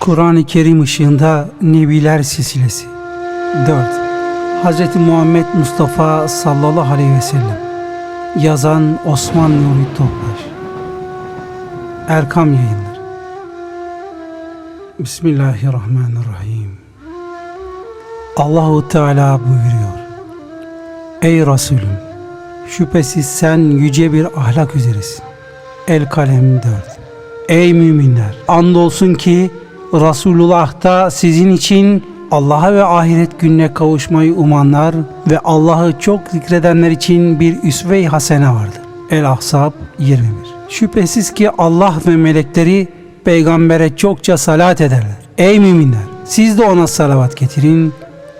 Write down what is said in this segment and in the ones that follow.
Kur'an-ı Kerim ışığında Nebiler Silsilesi. 4. Hz. Muhammed Mustafa sallallahu aleyhi ve sellem. Yazan Osman Nuri Topbaş. Erkam Yayınları. Bismillahirrahmanirrahim. Allahu Teala buyuruyor. Ey Resulüm şüphesiz sen yüce bir ahlak üzeresin. El Kalem 4 Ey müminler! Andolsun ki Resulullah'ta sizin için Allah'a ve ahiret gününe kavuşmayı umanlar ve Allah'ı çok zikredenler için bir üsve-i hasene vardır. El-Ahzab 21 Şüphesiz ki Allah ve melekleri peygambere çokça salat ederler. Ey müminler! Siz de ona salavat getirin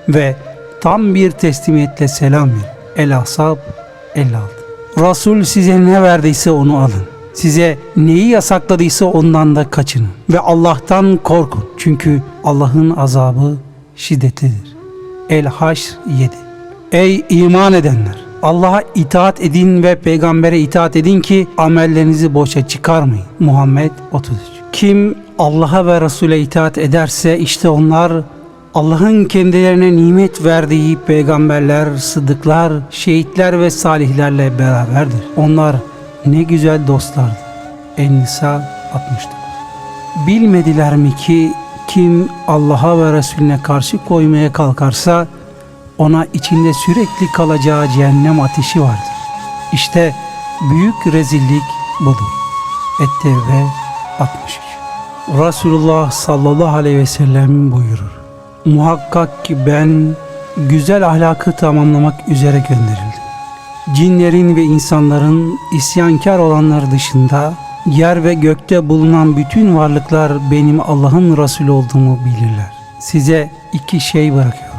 ve tam bir teslimiyetle selam verin. El-Ahzab 56 Resul size ne verdiyse onu alın. Size neyi yasakladıysa ondan da kaçının. Ve Allah'tan korkun. Çünkü Allah'ın azabı şiddetlidir. El-Haşr 7 Ey iman edenler! Allah'a itaat edin ve peygambere itaat edin ki amellerinizi boşa çıkarmayın. Muhammed 33 Kim Allah'a ve Resul'e itaat ederse işte onlar Allah'ın kendilerine nimet verdiği peygamberler, sıddıklar, şehitler ve salihlerle beraberdir. Onlar ne güzel dostlardı. En-Nisa 69 Bilmediler mi ki kim Allah'a ve Resulüne karşı koymaya kalkarsa ona içinde sürekli kalacağı cehennem ateşi vardır. İşte büyük rezillik budur. Et-Tevbe 63 Resulullah sallallahu aleyhi ve sellem buyurur. Muhakkak ki ben güzel ahlakı tamamlamak üzere gönderildim. Cinlerin ve insanların isyankar olanlar dışında yer ve gökte bulunan bütün varlıklar benim Allah'ın Resulü olduğumu bilirler. Size iki şey bırakıyorum.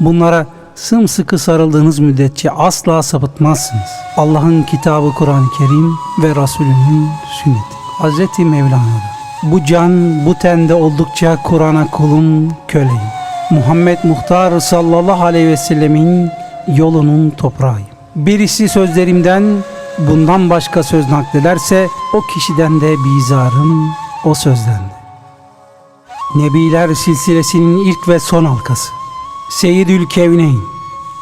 Bunlara sımsıkı sarıldığınız müddetçe asla sapıtmazsınız. Allah'ın kitabı Kur'an-ı Kerim ve Resulünün sünneti. Hazreti Mevlana'da. Bu can bu tende oldukça Kur'an'a kulum köleyim. Muhammed Muhtar sallallahu aleyhi ve sellemin yolunun toprağıyım. Birisi sözlerimden bundan başka söz naklederse o kişiden de bizarım o sözdendi. Nebiler silsilesinin ilk ve son halkası. Seyyidül Kevneyn,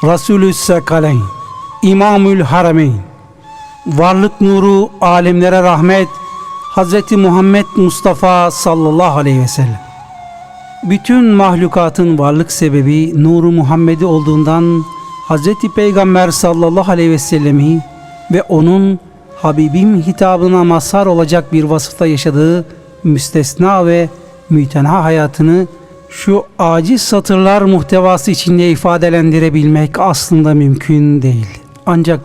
Resulü Sekaleyn, İmamül Harameyn, Varlık nuru alemlere rahmet, Hz. Muhammed Mustafa sallallahu aleyhi ve sellem. Bütün mahlukatın varlık sebebi nuru Muhammed'i olduğundan Hz. Peygamber sallallahu aleyhi ve sellemi ve onun Habibim hitabına mazhar olacak bir vasıfta yaşadığı müstesna ve mütenha hayatını şu aciz satırlar muhtevası içinde ifadelendirebilmek aslında mümkün değil. Ancak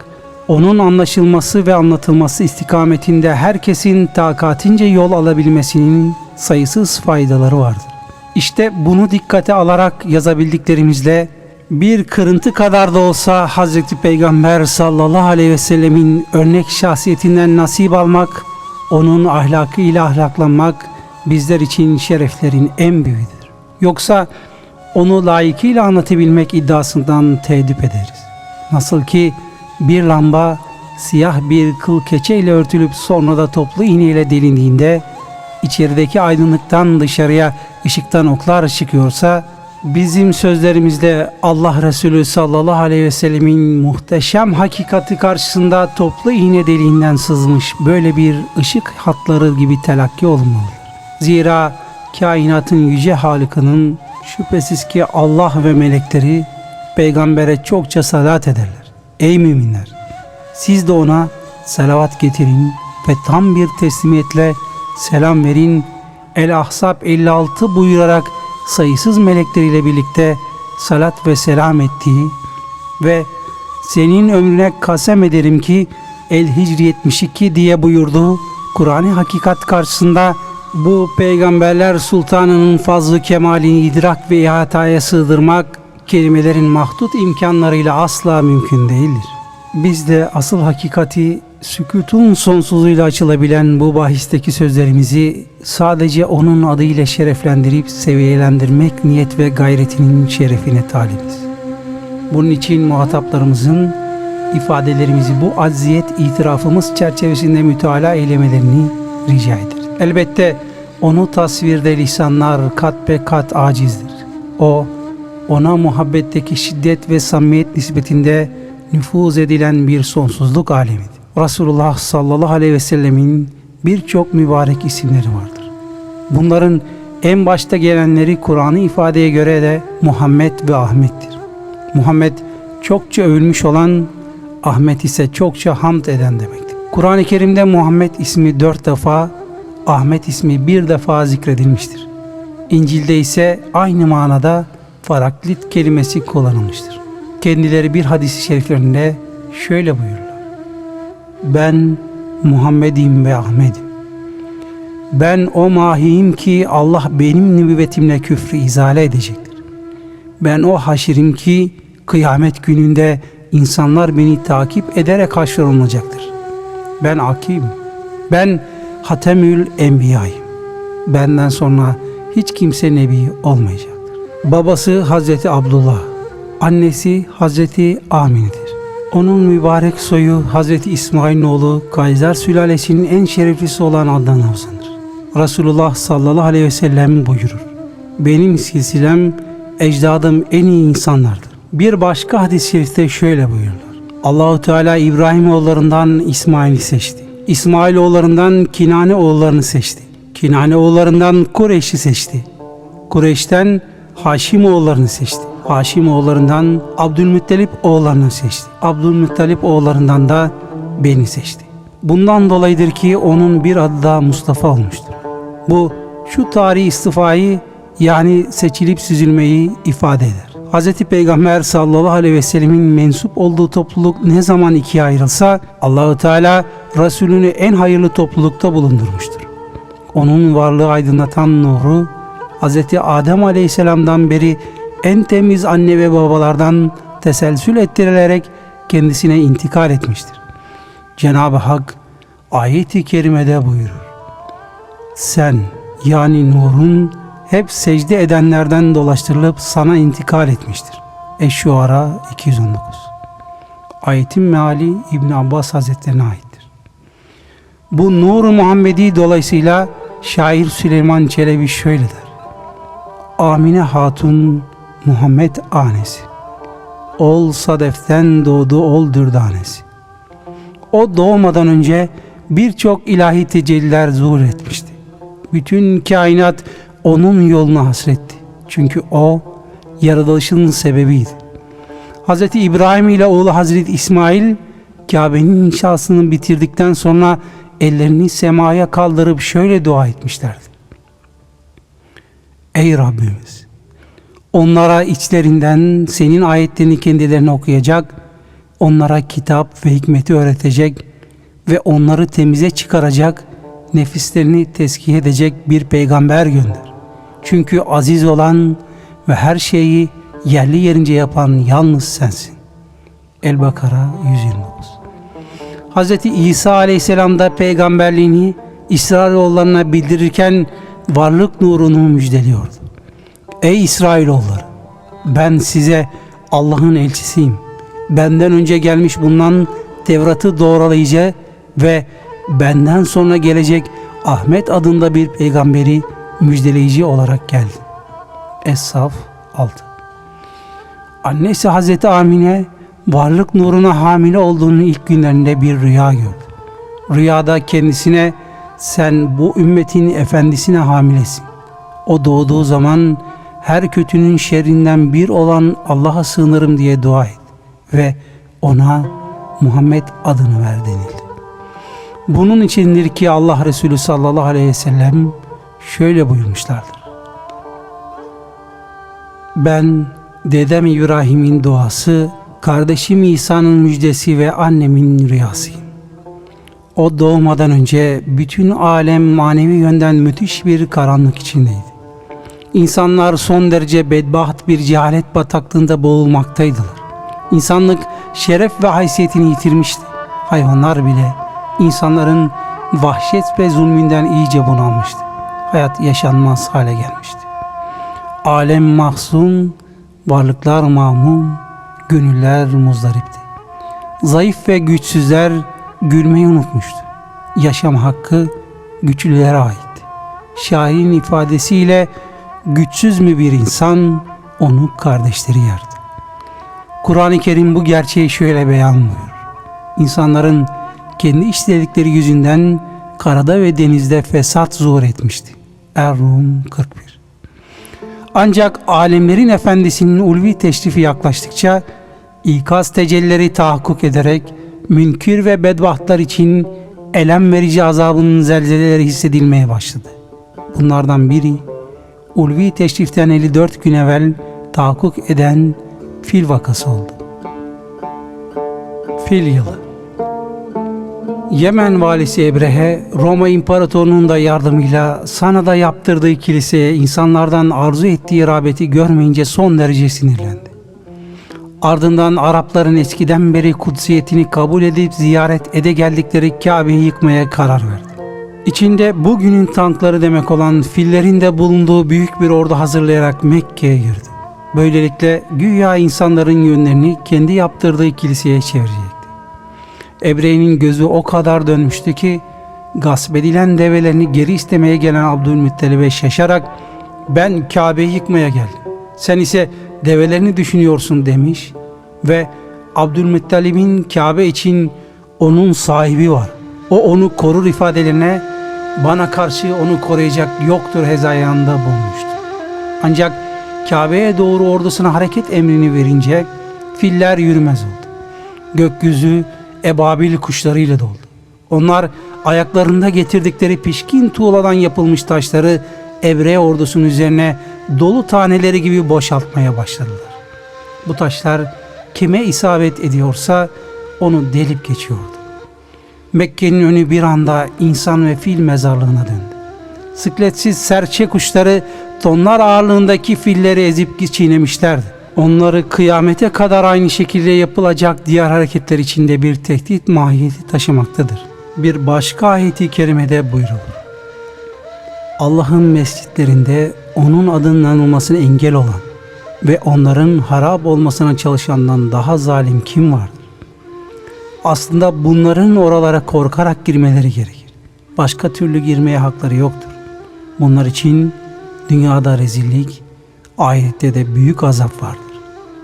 onun anlaşılması ve anlatılması istikametinde herkesin takatince yol alabilmesinin sayısız faydaları vardır. İşte bunu dikkate alarak yazabildiklerimizle bir kırıntı kadar da olsa Hazreti Peygamber sallallahu aleyhi ve sellemin örnek şahsiyetinden nasip almak, onun ahlakıyla ahlaklanmak bizler için şereflerin en büyüğüdür. Yoksa onu layıkıyla anlatabilmek iddiasından teeddüp ederiz. Nasıl ki bir lamba siyah bir kıl keçeyle örtülüp sonra da toplu iğneyle delindiğinde içerideki aydınlıktan dışarıya ışıktan oklar çıkıyorsa bizim sözlerimizle Allah Resulü sallallahu aleyhi ve sellemin muhteşem hakikati karşısında toplu iğne deliğinden sızmış böyle bir ışık hatları gibi telakki olunmalıdır. Zira kainatın yüce halikinin şüphesiz ki Allah ve melekleri peygambere çokça salat ederler. Ey müminler! Siz de ona salavat getirin ve tam bir teslimiyetle selam verin. El-Ahzab 56 buyurarak sayısız melekleriyle birlikte salat ve selam ettiği ve senin ömrüne kasem ederim ki El-Hicr 72 diye buyurduğu Kur'an-ı Hakikat karşısında bu peygamberler sultanının fazlı kemalini idrak ve ihataya sığdırmak kelimelerin mahdut imkanlarıyla asla mümkün değildir. Biz de asıl hakikati sükutun sonsuzluğuyla açılabilen bu bahisteki sözlerimizi sadece onun adıyla şereflendirip seviyelendirmek niyet ve gayretinin şerefine talibiz. Bunun için muhataplarımızın ifadelerimizi bu acziyet itirafımız çerçevesinde mütalaa eylemelerini rica ederiz. Elbette Onu tasvirde lisanlar kat be kat acizdir. O, ona muhabbetteki şiddet ve samimiyet nispetinde nüfuz edilen bir sonsuzluk alemidir. Resulullah sallallahu aleyhi ve sellemin birçok mübarek isimleri vardır. Bunların en başta gelenleri Kur'an'ı ifadeye göre de Muhammed ve Ahmet'tir. Muhammed çokça övülmüş olan, Ahmet ise çokça hamd eden demektir. Kur'an-ı Kerim'de Muhammed ismi dört defa, Ahmet ismi bir defa zikredilmiştir. İncil'de ise aynı manada faraklit kelimesi kullanılmıştır. Kendileri bir hadis-i şeriflerinde şöyle buyururlar. Ben Muhammed'im ve Ahmet'im. Ben o mahiyim ki Allah benim nübüvvetimle küfrü izale edecektir. Ben o haşirim ki kıyamet gününde insanlar beni takip ederek haşrolunacaktır. Ben Akim. Ben Hatemül Enbiya'yım. Benden sonra hiç kimse nebi olmayacaktır. Babası Hazreti Abdullah, annesi Hazreti Amine'dir. Onun mübarek soyu Hazreti İsmail'in oğlu Kayser sülalesinin en şereflisi olan Adnan Havzan'dır. Resulullah sallallahu aleyhi ve sellem buyurur. Benim silsilem, ecdadım en iyi insanlardır. Bir başka hadis-i şerifte şöyle buyururlar. Allahu Teala İbrahim oğullarından İsmail'i seçti. İsmail oğullarından Kinane oğullarını seçti. Kinane oğullarından Kureyş'i seçti. Kureyş'ten Haşim oğullarını seçti. Haşim oğullarından Abdülmuttalip oğullarını seçti. Abdülmuttalip oğullarından da beni seçti. Bundan dolayıdır ki onun bir adı da Mustafa olmuştur. Bu şu tarihi istifayı yani seçilip süzülmeyi ifade eder. Hz. Peygamber sallallahu aleyhi ve sellemin mensup olduğu topluluk ne zaman ikiye ayrılsa Allahu Teala Resulünü en hayırlı toplulukta bulundurmuştur. Onun varlığı aydınlatan nuru Hz. Adem aleyhisselamdan beri en temiz anne ve babalardan teselsül ettirilerek kendisine intikal etmiştir. Cenab-ı Hak ayet-i kerimede buyurur. Sen yani nurun hep secde edenlerden dolaştırılıp sana intikal etmiştir. Eş-Şuara 219 Ayetin meali İbn Abbas Hazretlerine aittir. Bu Nur-u Muhammedi dolayısıyla şair Süleyman Çelebi şöyle der. Amine Hatun Muhammed anesi. Ol sadeften doğdu ol dürdanesi. O doğmadan önce birçok ilahi tecelliler zuhur etmişti. Bütün kainat onun yoluna hasretti. Çünkü o yaratılışın sebebiydi. Hz. İbrahim ile oğlu Hazreti İsmail Kabe'nin inşasını bitirdikten sonra ellerini semaya kaldırıp şöyle dua etmişlerdi. Ey Rabbimiz! Onlara içlerinden senin ayetlerini kendilerine okuyacak, onlara kitap ve hikmeti öğretecek ve onları temize çıkaracak, nefislerini tezkiye edecek bir peygamber gönder. Çünkü aziz olan ve her şeyi yerli yerince yapan yalnız sensin. El-Bakara 129 Hz. İsa aleyhisselam da peygamberliğini İsrailoğullarına bildirirken varlık nurunu müjdeliyordu. Ey İsrailoğulları! Ben size Allah'ın elçisiyim. Benden önce gelmiş bulunan Tevrat'ı doğrulayıcı ve benden sonra gelecek Ahmet adında bir peygamberi müjdeleyici olarak geldi. Es-Saf 6 Annesi Hazreti Amine varlık nuruna hamile olduğunun ilk günlerinde bir rüya gördü. Rüyada kendisine sen bu ümmetin efendisine hamilesin. O doğduğu zaman her kötünün şerrinden bir olan Allah'a sığınırım diye dua et ve ona Muhammed adını ver denildi. Bunun içindir ki Allah Resulü sallallahu aleyhi ve sellem şöyle buyurmuşlardır. Ben dedem İbrahim'in duası, kardeşim İsa'nın müjdesi ve annemin rüyasıyım. O doğmadan önce bütün alem manevi yönden müthiş bir karanlık içindeydi. İnsanlar son derece bedbaht bir cehalet bataklığında boğulmaktaydılar. İnsanlık şeref ve haysiyetini yitirmişti. Hayvanlar bile insanların vahşet ve zulmünden iyice bunalmıştı. Hayat yaşanmaz hale gelmişti. Alem mahzun, varlıklar mamum, gönüller muzdaripti. Zayıf ve güçsüzler gülmeyi unutmuştu. Yaşam hakkı güçlülere aitti. şairin ifadesiyle güçsüz mü bir insan onu kardeşleri yerdi. Kur'an-ı Kerim bu gerçeği şöyle beyanlıyor. İnsanların kendi işledikleri yüzünden karada ve denizde fesat zuhur etmişti. Er-Rum 41 Ancak alemlerin efendisinin ulvi teşrifi yaklaştıkça ikaz tecellileri tahakkuk ederek münkir ve bedbahtlar için elem verici azabının zelzeleleri hissedilmeye başladı. Bunlardan biri ulvi teşriften 54 gün evvel tahakkuk eden fil vakası oldu. Fil yılı Yemen valisi Ebrehe, Roma İmparatorluğu'nun da yardımıyla Sana'da yaptırdığı kiliseye insanlardan arzu ettiği rağbeti görmeyince son derece sinirlendi. Ardından Arapların eskiden beri kutsiyetini kabul edip ziyaret ede geldikleri Kabe'yi yıkmaya karar verdi. İçinde bugünün tankları demek olan fillerin de bulunduğu büyük bir ordu hazırlayarak Mekke'ye girdi. Böylelikle güya insanların yönlerini kendi yaptırdığı kiliseye çevirecekti. Ebre'nin gözü o kadar dönmüştü ki gasp edilen develerini geri istemeye gelen Abdülmuttalib'e şaşarak ben Kabe'yi yıkmaya geldim. Sen ise develerini düşünüyorsun demiş ve Abdülmuttalib'in Kabe için onun sahibi var. O onu korur ifadelerine bana karşı onu koruyacak yoktur hezayanda bulmuştu. Ancak Kabe'ye doğru ordusuna hareket emrini verince filler yürümez oldu. Gökyüzü ebabil kuşlarıyla doldu. Onlar ayaklarında getirdikleri pişkin tuğladan yapılmış taşları Ebre ordusunun üzerine dolu taneleri gibi boşaltmaya başladılar. Bu taşlar kime isabet ediyorsa onu delip geçiyordu. Mekke'nin önü bir anda insan ve fil mezarlığına döndü. Sıkletsiz serçe kuşları tonlar ağırlığındaki filleri ezip çiğnemişlerdi. Onları kıyamete kadar aynı şekilde yapılacak diğer hareketler içinde bir tehdit mahiyeti taşımaktadır. Bir başka ayeti kerimede buyrulur. Allah'ın mescitlerinde onun adının anılmasına engel olan ve onların harap olmasına çalışandan daha zalim kim vardır? Aslında bunların oralara korkarak girmeleri gerekir. Başka türlü girmeye hakları yoktur. Bunlar için dünyada rezillik, ahirette de büyük azap vardır.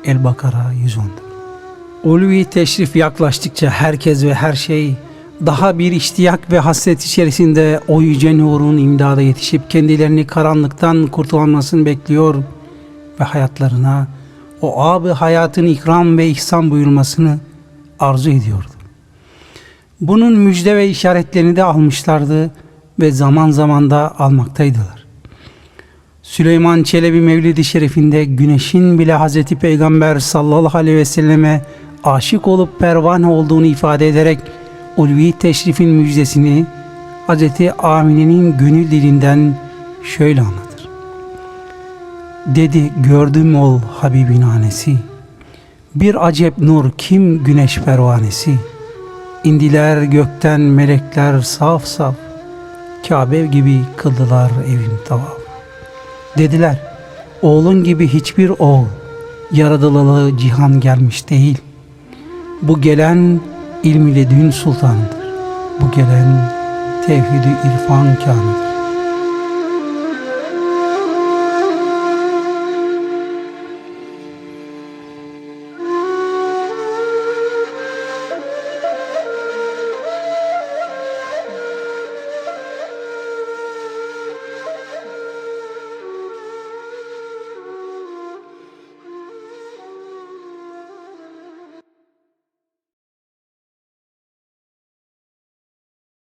El-Bakara 110'dur. Ulvi teşrif yaklaştıkça herkes ve her şey daha bir iştiyak ve hasret içerisinde o yüce nurun imdada yetişip kendilerini karanlıktan kurtulmasını bekliyor ve hayatlarına o abı hayatın ikram ve ihsan buyurmasını arzu ediyordu. Bunun müjde ve işaretlerini de almışlardı ve zaman zaman da almaktaydılar. Süleyman Çelebi Mevlidi Şerifinde güneşin bile Hazreti Peygamber sallallahu aleyhi ve selleme aşık olup pervane olduğunu ifade ederek ulvi teşrifin müjdesini Hazreti Amine'nin gönül dilinden şöyle anlatır. Dedi gördüm ol Habibin hanesi, bir acep nur kim güneş pervanesi, indiler gökten melekler saf saf, Kabe gibi kıldılar evim tavaf. Dediler, oğlun gibi hiçbir oğul, yaradılalı cihan gelmiş değil. Bu gelen ilm ile dün sultanıdır. Bu gelen tevhidi irfan kânidir.